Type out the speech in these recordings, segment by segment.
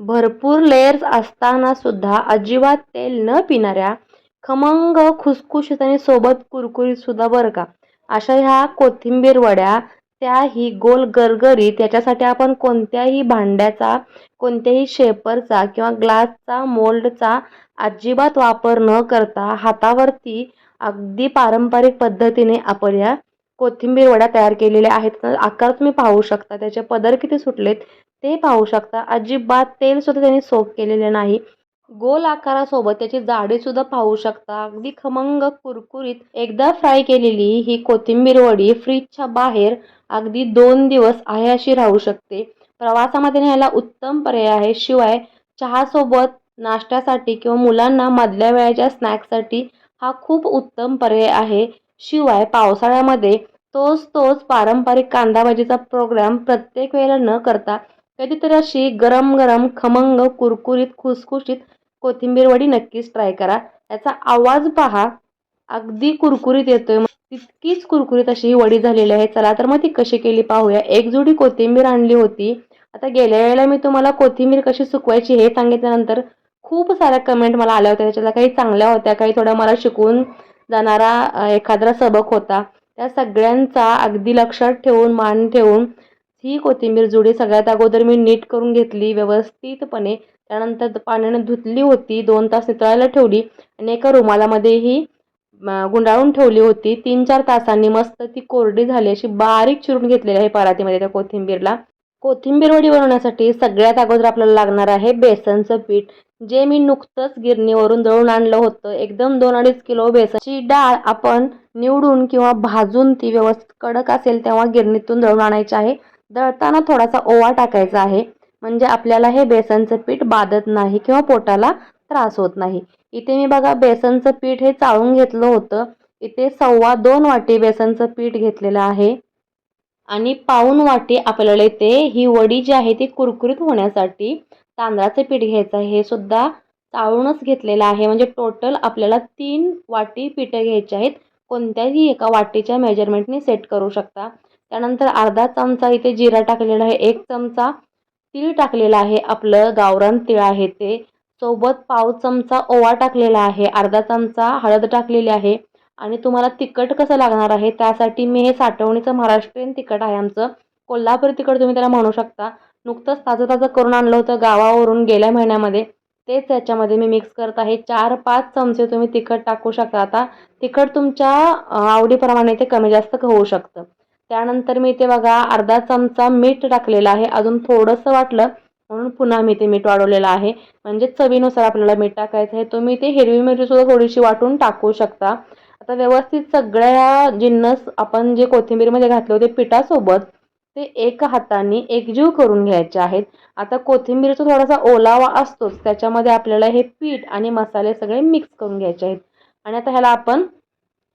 भरपूर लेयर्स असताना सुद्धा अजिबात तेल न पिणाऱ्या खमंग खुसखुशीत आणि सोबत कुरकुरीत सुद्धा बरं का? अशा ह्या कोथिंबीर वड्या त्याही गोल गरगरीत त्याच्यासाठी आपण कोणत्याही भांड्याचा कोणत्याही शेपरचा किंवा ग्लासचा मोल्डचा अजिबात वापर न करता हातावरती अगदी पारंपरिक पद्धतीने आपण या कोथिंबीर वड्या तयार केलेल्या आहेत. आकार तुम्ही पाहू शकता त्याचे पदर किती सुटलेत? ते पाहू शकता. अजिबात तेल सुद्धा त्यांनी सोप केलेले नाही. गोल आकारासोबत त्याची जाडी सुद्धा पाहू शकता. अगदी खमंग कुरकुरीत. एकदा फ्राय केलेली ही कोथिंबीर वडी फ्रीजच्या बाहेर अगदी दोन दिवस आहे अशी राहू शकते. प्रवासामध्ये न्यायला उत्तम पर्याय आहे. शिवाय चहासोबत नाश्त्यासाठी किंवा मुलांना मधल्या वेळाच्या स्नॅक्ससाठी हा खूप उत्तम पर्याय आहे. शिवाय पावसाळ्यामध्ये तोच तोच पारंपरिक कांदा भाजीचा प्रोग्राम प्रत्येक वेळेला न करता कधीतरी अशी गरम गरम खमंग कुरकुरीत खुसखुशीत कोथिंबीर वडी नक्कीच ट्राय करा. याचा आवाज पहा. अगदी कुरकुरीत येतोय. तितकीच कुरकुरीत अशी ही वडी झालेली आहे. चला तर मग ती कशी केली पाहूया. एक जुडी कोथिंबीर आणली होती. आता गेल्या वेळेला मी तुम्हाला कोथिंबीर कशी सुकवायची हे सांगितल्यानंतर खूप साऱ्या कमेंट मला आल्या होत्या. त्याच्यातल्या काही चांगल्या होत्या काही थोड्या मला शिकून जाणारा एखादा सबक होता. त्या सगळ्यांचा अगदी लक्षात ठेवून मान ठेवून ही कोथिंबीर जुडी सगळ्यात अगोदर मी नीट करून घेतली व्यवस्थितपणे. त्यानंतर पाण्याने धुतली होती दोन तास नितळायला ठेवली आणि एका रुमालामध्ये ही गुंडाळून ठेवली होती. तीन चार तासांनी मस्त ती कोरडी झाली अशी बारीक चिरून घेतलेली आहे परातीमध्ये त्या कोथिंबीरला. कोथिंबीर वडी बनवण्यासाठी सगळ्यात अगोदर आपल्याला लागणार आहे बेसनचं पीठ. जे मी नुकतंच गिरणीवरून दळून आणलं होतं एकदम दोन अडीच किलो बेसनची डाळ आपण निवडून किंवा भाजून ती व्यवस्थित कडक असेल तेव्हा गिरणीतून दळून आणायची आहे. दळताना थोडासा ओवा टाकायचा आहे. म्हणजे आपल्याला हे बेसनचं पीठ बाधत नाही किंवा पोटाला त्रास होत नाही. इथे मी बघा बेसनचं पीठ हे चाळून घेतलं होतं. इथे सव्वा दोन वाटी बेसनचं पीठ घेतलेलं आहे. आणि पाऊन वाटी आपल्याला इथे ही वडी जी आहे ती कुरकुरीत होण्यासाठी तांदळाचं पीठ घ्यायचं आहे. हे सुद्धा चाळूनच घेतलेलं आहे. म्हणजे टोटल आपल्याला तीन वाटी पिठं घ्यायची आहेत. कोणत्याही एका वाटीच्या मेजरमेंटने सेट करू शकता. त्यानंतर अर्धा चमचा इथे जिरा टाकलेला आहे एक चमचा तीळ टाकलेला आहे आपलं गावरान तीळ आहे ते. सोबत पाव चमचा ओवा टाकलेला आहे अर्धा चमचा हळद टाकलेली आहे. आणि तुम्हाला तिखट कसं लागणार आहे त्यासाठी मी हे साठवणीचं महाराष्ट्रीयन तिखट आहे आमचं. कोल्हापूर तिखट तुम्ही त्याला म्हणू शकता. नुकतंच ताजं ताजं करून आणलं होतं गावावरून गेल्या महिन्यामध्ये. तेच त्याच्यामध्ये मी मिक्स करत आहे. चार पाच चमचे तुम्ही तिखट टाकू शकता. आता तिखट तुमच्या आवडीप्रमाणे ते कमी जास्त होऊ शकतं. त्यानंतर मी इथे बघा अर्धा चमचा मीठ टाकलेलं आहे. अजून थोडंसं वाटलं म्हणून पुन्हा मी ते मीठ वाढवलेलं आहे. म्हणजे चवीनुसार आपल्याला मीठ टाकायचं आहे. तुम्ही ते हिरवी मिरचीसुद्धा थोडीशी वाटून टाकू शकता. आता व्यवस्थित सगळ्या जिन्नस आपण जे कोथिंबीरमध्ये घातले होते पिठासोबत ते एक हाताने एकजीव करून घ्यायचे आहेत. आता कोथिंबीरचा थोडासा ओलावा असतोच. त्याच्यामध्ये आपल्याला हे पीठ आणि मसाले सगळे मिक्स करून घ्यायचे आहेत. आणि आता ह्याला आपण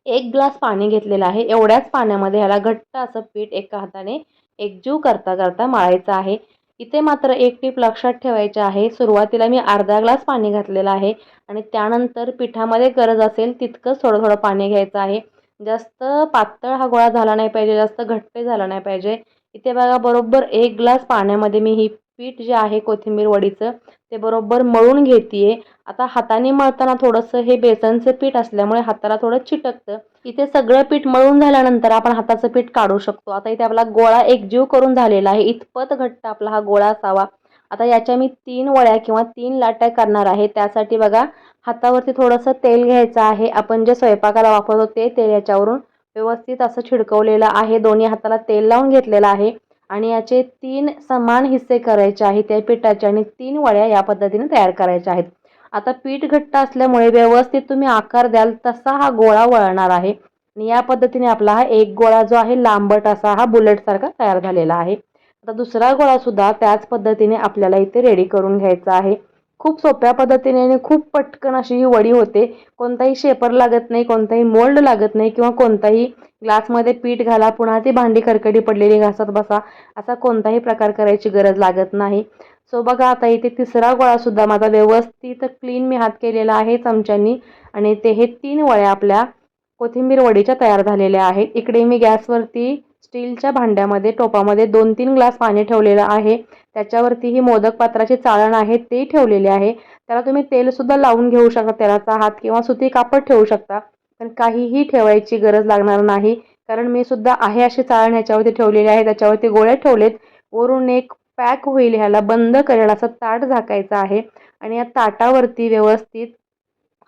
एक ग्लास पाणी घेतलेलं आहे. एवढ्याच पाण्यामध्ये ह्याला घट्ट असं पीठ एका हाताने एकजीव करता करता मळायचं आहे. इथे मात्र एक टीप लक्षात ठेवायची आहे. सुरुवातीला मी अर्धा ग्लास पाणी घातलेलं आहे आणि त्यानंतर पिठामध्ये गरज असेल तितकंच थोडं थोडं पाणी घ्यायचं आहे. जास्त पातळ हा गोळा झाला नाही पाहिजे जास्त घट्ट झाला नाही पाहिजे. इथे बघा बरोबर एक ग्लास पाण्यामध्ये मी ही पीठ जे आहे कोथिंबीर वडीचं ते बरोबर मळून घेते आता हाताने मळताना थोडंसं हे बेसनचं पीठ असल्यामुळे हाताला थोडं चिटकतं. इथे सगळं पीठ मळून झाल्यानंतर आपण हाताचं पीठ काढू शकतो. आता इथे आपला गोळा एकजीव करून झालेला आहे. इतपत घट्ट आपला हा गोळा असावा. आता याच्या मी तीन वळ्या किंवा तीन लाट्या करणार आहे. त्यासाठी बघा हातावरती थोडंसं तेल घ्यायचं आहे. आपण जे स्वयंपाकाला वापरतो ते तेल याच्यावरून व्यवस्थित असं छिडकवलेलं आहे. दोन्ही हाताला तेल लावून घेतलेलं आहे. आणि याचे तीन समान हिस्से करायचे आहेत. त्या पिठाचे आणि तीन वड्या या पद्धतीने तयार करायच्या आहेत. आता पीठ घट्ट असल्यामुळे व्यवस्थित तुम्ही आकार द्याल तसा हा गोळा वळणार आहे. आणि या पद्धतीने आपला हा एक गोळा जो आहे लांबट असा हा बुलेटसारखा तयार झालेला आहे. आता दुसरा गोळा सुद्धा त्याच पद्धतीने आपल्याला इथे रेडी करून घ्यायचा आहे. खूप सोप्या पद्धतीने आणि खूप पटकन अशी ही वडी होते. कोणताही शेपर लागत नाही कोणताही मोल्ड लागत नाही किंवा कोणताही ग्लासमध्ये पीठ घाला पुन्हा ती भांडी खरकडी पडलेली घासत बसा असा कोणताही प्रकार करायची गरज लागत नाही. सो बघा आता इथे तिसरा गोळासुद्धा माझा व्यवस्थित क्लीन मी हात केलेला आहे चमच्यांनी आणि ते हे तीन वळ्या आपल्या कोथिंबीर वडीच्या तयार झालेल्या आहेत. इकडे मी गॅसवरती स्टीलच्या भांड्यामध्ये टोपामध्ये दोन तीन ग्लास पाणी ठेवलेलं आहे. त्याच्यावरती ही मोदक पात्राची चाळण आहे ते ठेवलेले आहे. त्याला तुम्ही तेलसुद्धा लावून घेऊ शकता तेलाचा हात किंवा सुती कापड ठेवू शकता. पण काहीही ठेवायची गरज लागणार नाही कारण मी सुद्धा आहे अशी चाळण ह्याच्यावरती ठेवलेली आहे. त्याच्यावरती गोळ्या ठेवलेत. वरून एक पॅक होईल ह्याला बंद करेल असं ताट झाकायचं आहे. आणि या ताटावरती व्यवस्थित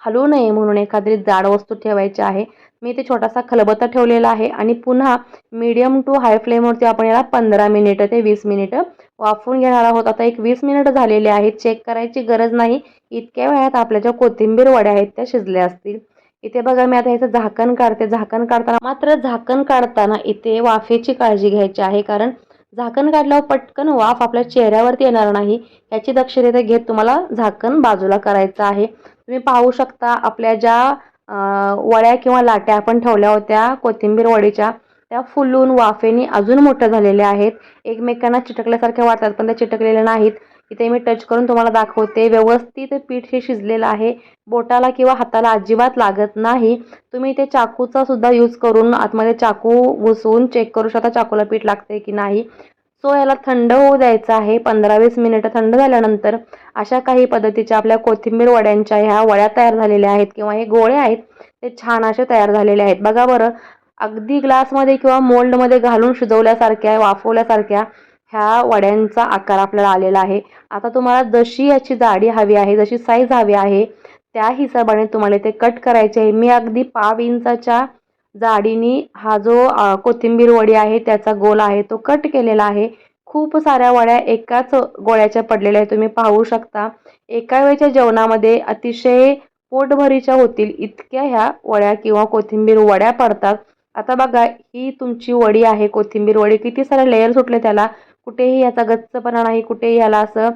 हलू नये म्हणून एखादी जाड वस्तू ठेवायची आहे. मी इथे छोटासा खलबत्ता ठेवलेला आहे आणि पुन्हा मीडियम टू हाय फ्लेमवरती आपण याला पंधरा मिनिटं ते वीस मिनिटं वाफवून घेणार आहोत. आता एक वीस मिनिटं झालेले आहेत. चेक करायची गरज नाही. इतक्या वेळात आपल्या ज्या कोथिंबीर वड्या आहेत त्या शिजल्या असतील. इथे बघा मी आता ह्याचं झाकण काढते. झाकण काढताना मात्र झाकण काढताना इथे वाफेची काळजी घ्यायची आहे. कारण झाकण काढल्यावर पटकन वाफ आपल्या चेहऱ्यावरती येणार नाही. याची दक्षता घेत तुम्हाला झाकण बाजूला करायचं आहे. तुम्ही पाहू शकता आपल्या ज्या वड्या किंवा लाट्या आपण ठेवल्या होत्या कोथिंबीर वडीच्या. त्या फुलून वाफेनी अजून मोठ्या झालेल्या आहेत. एकमेकांना चिटकल्यासारख्या वाटतात पण त्या चिटकलेल्या नाहीत. इथे मी टच करून तुम्हाला दाखवते. व्यवस्थित पीठ हे शिजलेलं आहे. बोटाला किंवा हाताला अजिबात लागत नाही. तुम्ही इथे चाकूचा सुद्धा यूज करून आतमध्ये चाकू घुसवून चेक करू शकता चाकूला पीठ लागते की नाही. सो याला थंड होऊ द्यायचं आहे. पंधरा वीस मिनिटं थंड झाल्यानंतर अशा काही पद्धतीच्या आपल्या कोथिंबीर वड्यांच्या ह्या वड्या तयार झालेल्या आहेत किंवा हे गोळे आहेत ते छान असे तयार झालेले आहेत. बघा बरं अगदी ग्लासमध्ये किंवा मोल्डमध्ये घालून शिजवल्यासारख्या वाफवल्यासारख्या ह्या वड्यांचा आकार आपल्याला आलेला आहे. आता तुम्हाला जशी याची जाडी हवी आहे जशी साईज हवी आहे त्या हिशोबाने तुम्हाला ते कट करायचे आहे. मी अगदी पाव इंचाच्या जाडीने हा जो कोथिंबीर वडी आहे त्याचा गोल आहे तो कट केलेला आहे. खूप साऱ्या वड्या एकाच गोळ्याच्या पडलेल्या आहेत. तुम्ही पाहू शकता. एका वेळेच्या जेवणामध्ये अतिशय पोटभरीच्या होतील इतक्या ह्या वड्या किंवा कोथिंबीर वड्या पडतात. आता बघा ही तुमची वडी आहे कोथिंबीर वडी. किती सारे लेयर सुटले त्याला? कुठेही याचा गच्चपणा नाही कुठेही याला असं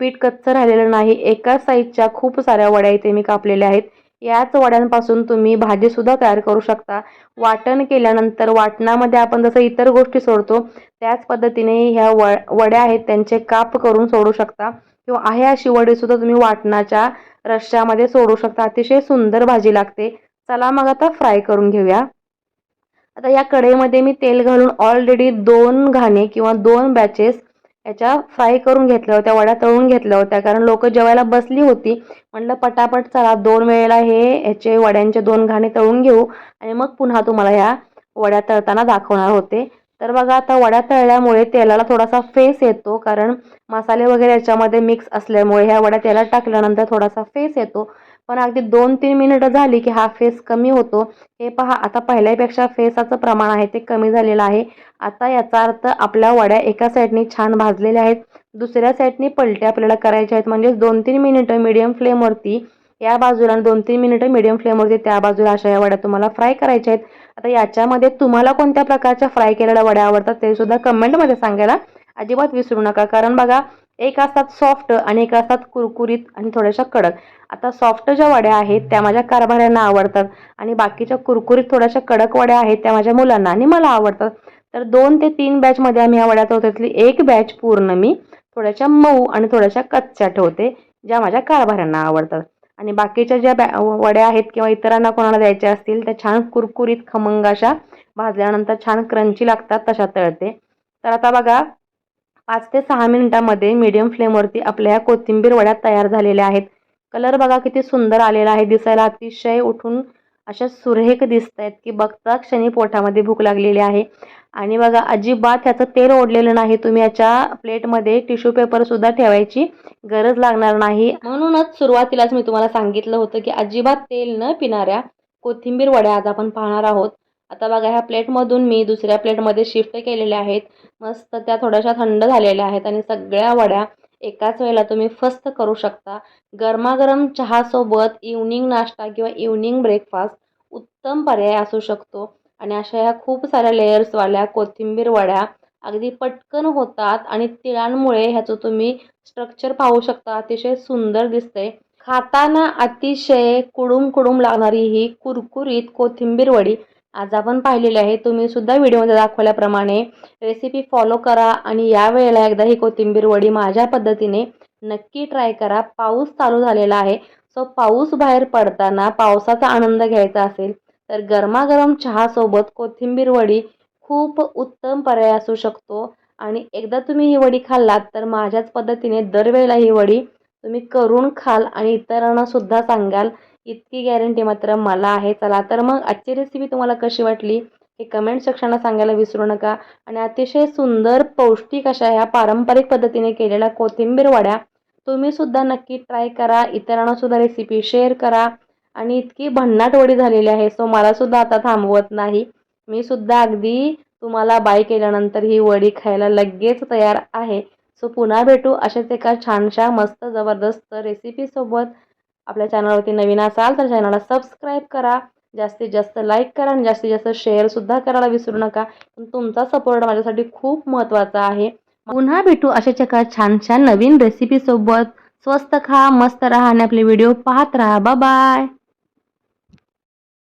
पीठ कच्चं राहिलेलं नाही. एकाच साईजच्या खूप साऱ्या वड्या इथे मी कापलेल्या आहेत. याच वड्यांपासून तुम्ही भाजीसुद्धा तयार करू शकता. वाटण केल्यानंतर वाटणामध्ये आपण जसं इतर गोष्टी सोडतो त्याच पद्धतीने ह्या व वड्या आहेत त्यांचे काप करून सोडू शकता. किंवा आहे अशी वडीसुद्धा तुम्ही वाटणाच्या रश्श्यामध्ये सोडू शकता. अतिशय सुंदर भाजी लागते. चला मग आता फ्राय करून घेऊया. आता या कढईमध्ये मी तेल घालून ऑलरेडी दोन घाणे किंवा दोन बॅचेस याच्या फ्राय करून घेतल्या होत्या वड्या तळून घेतल्या होत्या कारण लोक जेवायला बसली होती. म्हटलं पटापट चला दोन वेळेला हे ह्याचे वड्यांचे दोन घाणे तळून घेऊ आणि मग पुन्हा तुम्हाला ह्या वड्या तळताना दाखवणार होते. तर बघा आता वड्या तळल्यामुळे तेलाला थोडासा फेस येतो. कारण मसाले वगैरे याच्यामध्ये मिक्स असल्यामुळे ह्या वड्या तेलात टाकल्यानंतर थोडासा फेस येतो. पण अगदी दोन तीन मिनिटं झाली की हा फेस कमी होतो. हे पहा आता पहिल्यापेक्षा फेसाचं प्रमाण आहे ते कमी झालेलं आहे. आता याचा अर्थ आपल्या वड्या एका साईडने छान भाजलेल्या आहेत. दुसऱ्या साईडने पलट्या आपल्याला करायच्या आहेत. म्हणजेच दोन तीन मिनिटं मिडियम फ्लेमवरती या बाजूला आणि दोन तीन मिनिटं मिडियम फ्लेमवरती त्या बाजूला अशा या वड्या तुम्हाला फ्राय करायच्या आहेत. आता याच्यामध्ये तुम्हाला कोणत्या प्रकारच्या फ्राय केलेल्या वड्या आवडतात ते सुद्धा कमेंटमध्ये सांगायला अजिबात विसरू नका. कारण बघा एक असतात सॉफ्ट आणि एक असतात कुरकुरीत आणि थोड्याशा कडक. आता सॉफ्ट ज्या वड्या आहेत त्या माझ्या कारभाऱ्यांना आवडतात आणि बाकीच्या कुरकुरीत थोड्याशा कडक वड्या आहेत त्या माझ्या मुलांना आणि मला आवडतात. तर दोन ते तीन बॅचमध्ये आम्ही या वड्या ठेवतो एक बॅच पूर्ण मी थोड्याशा मऊ आणि थोड्याशा कच्च्या ठेवते ज्या माझ्या कारभाऱ्यांना आवडतात. आणि बाकीच्या ज्या बॅ वड्या आहेत किंवा इतरांना कोणाला द्यायच्या असतील त्या छान कुरकुरीत खमंग अशा भाजल्यानंतर छान क्रंची लागतात तशा तळते. तर आता बघा पाच ते सहा मिनिटामध्ये मीडियम फ्लेमवरती आपल्या ह्या कोथिंबीर वड्या तयार झालेल्या आहेत. कलर बघा किती सुंदर आलेला आहे. दिसायला अतिशय उठून अशा सुरेख दिसत आहेत की बघता क्षणी पोटामध्ये भूक लागलेली आहे. आणि बघा अजिबात ह्याचं तेल ओढलेलं नाही. तुम्ही याच्या प्लेटमध्ये टिश्यू पेपरसुद्धा ठेवायची गरज लागणार नाही. म्हणूनच सुरुवातीलाच मी तुम्हाला सांगितलं होतं की अजिबात तेल न पिणाऱ्या कोथिंबीर वड्या आज आपण पाहणार आहोत. आता बघा ह्या प्लेटमधून मी दुसऱ्या प्लेटमध्ये शिफ्ट केलेल्या आहेत. मस्त त्या थोड्याशा थंड झालेल्या आहेत आणि सगळ्या वड्या एकाच वेळेला तुम्ही फस्त करू शकता. गरमागरम चहासोबत इव्हनिंग नाश्ता किंवा इव्हनिंग ब्रेकफास्ट उत्तम पर्याय असू शकतो. आणि अशा ह्या खूप साऱ्या लेयर्सवाल्या कोथिंबीर वड्या अगदी पटकन होतात आणि तिळांमुळे ह्याचं तुम्ही स्ट्रक्चर पाहू शकता. अतिशय सुंदर दिसते खाताना अतिशय कुडूम कुडूम लागणारी ही कुरकुरीत कोथिंबीर वडी. आज आपण पाहिलेले आहे तुम्ही सुद्धा व्हिडिओमध्ये दाखवल्याप्रमाणे रेसिपी फॉलो करा आणि या वेळेला एकदा ही कोथिंबीर वडी माझ्या पद्धतीने नक्की ट्राय करा. पाऊस चालू झालेला आहे. सो पाऊस बाहेर पडताना पावसाचा आनंद घ्यायचा असेल तर गरमागरम चहासोबत कोथिंबीर वडी खूप उत्तम पर्याय असू शकतो. आणि एकदा तुम्ही ही वडी खाल्लात तर माझ्याच पद्धतीने दरवेळेला ही वडी तुम्ही करून खाल आणि इतरांना सुद्धा सांगाल इतकी गॅरंटी मात्र मला आहे. चला तर मग आजची रेसिपी तुम्हाला कशी वाटली? हे कमेंट सेक्शनला सांगायला विसरू नका. आणि अतिशय सुंदर पौष्टिक अशा ह्या पारंपरिक पद्धतीने केलेल्या कोथिंबीर वड्या तुम्ही सुद्धा नक्की ट्राय करा. इतरांना सुद्धा रेसिपी शेअर करा. आणि इतकी भन्नाट वडी झालेली आहे सो मला सुद्धा आता थांबवत नाही. मी सुद्धा अगदी तुम्हाला बाय केल्यानंतर ही वडी खायला लगेच तयार आहे. सो पुन्हा भेटू अशाच एका छानशा मस्त जबरदस्त रेसिपीसोबत आपल्या चॅनलवरती नवीन असाल तर चॅनलला सबस्क्राईब करा जास्तीत जास्त लाईक करा आणि जास्तीत जास्त शेअरसुद्धा करायला विसरू नका. पण तुमचा सपोर्ट माझ्यासाठी खूप महत्त्वाचा आहे. पुन्हा भेटू अशाच एका छान छान नवीन रेसिपीसोबत स्वस्त खा मस्त राहा आणि आपले व्हिडिओ पाहत राहा. बाय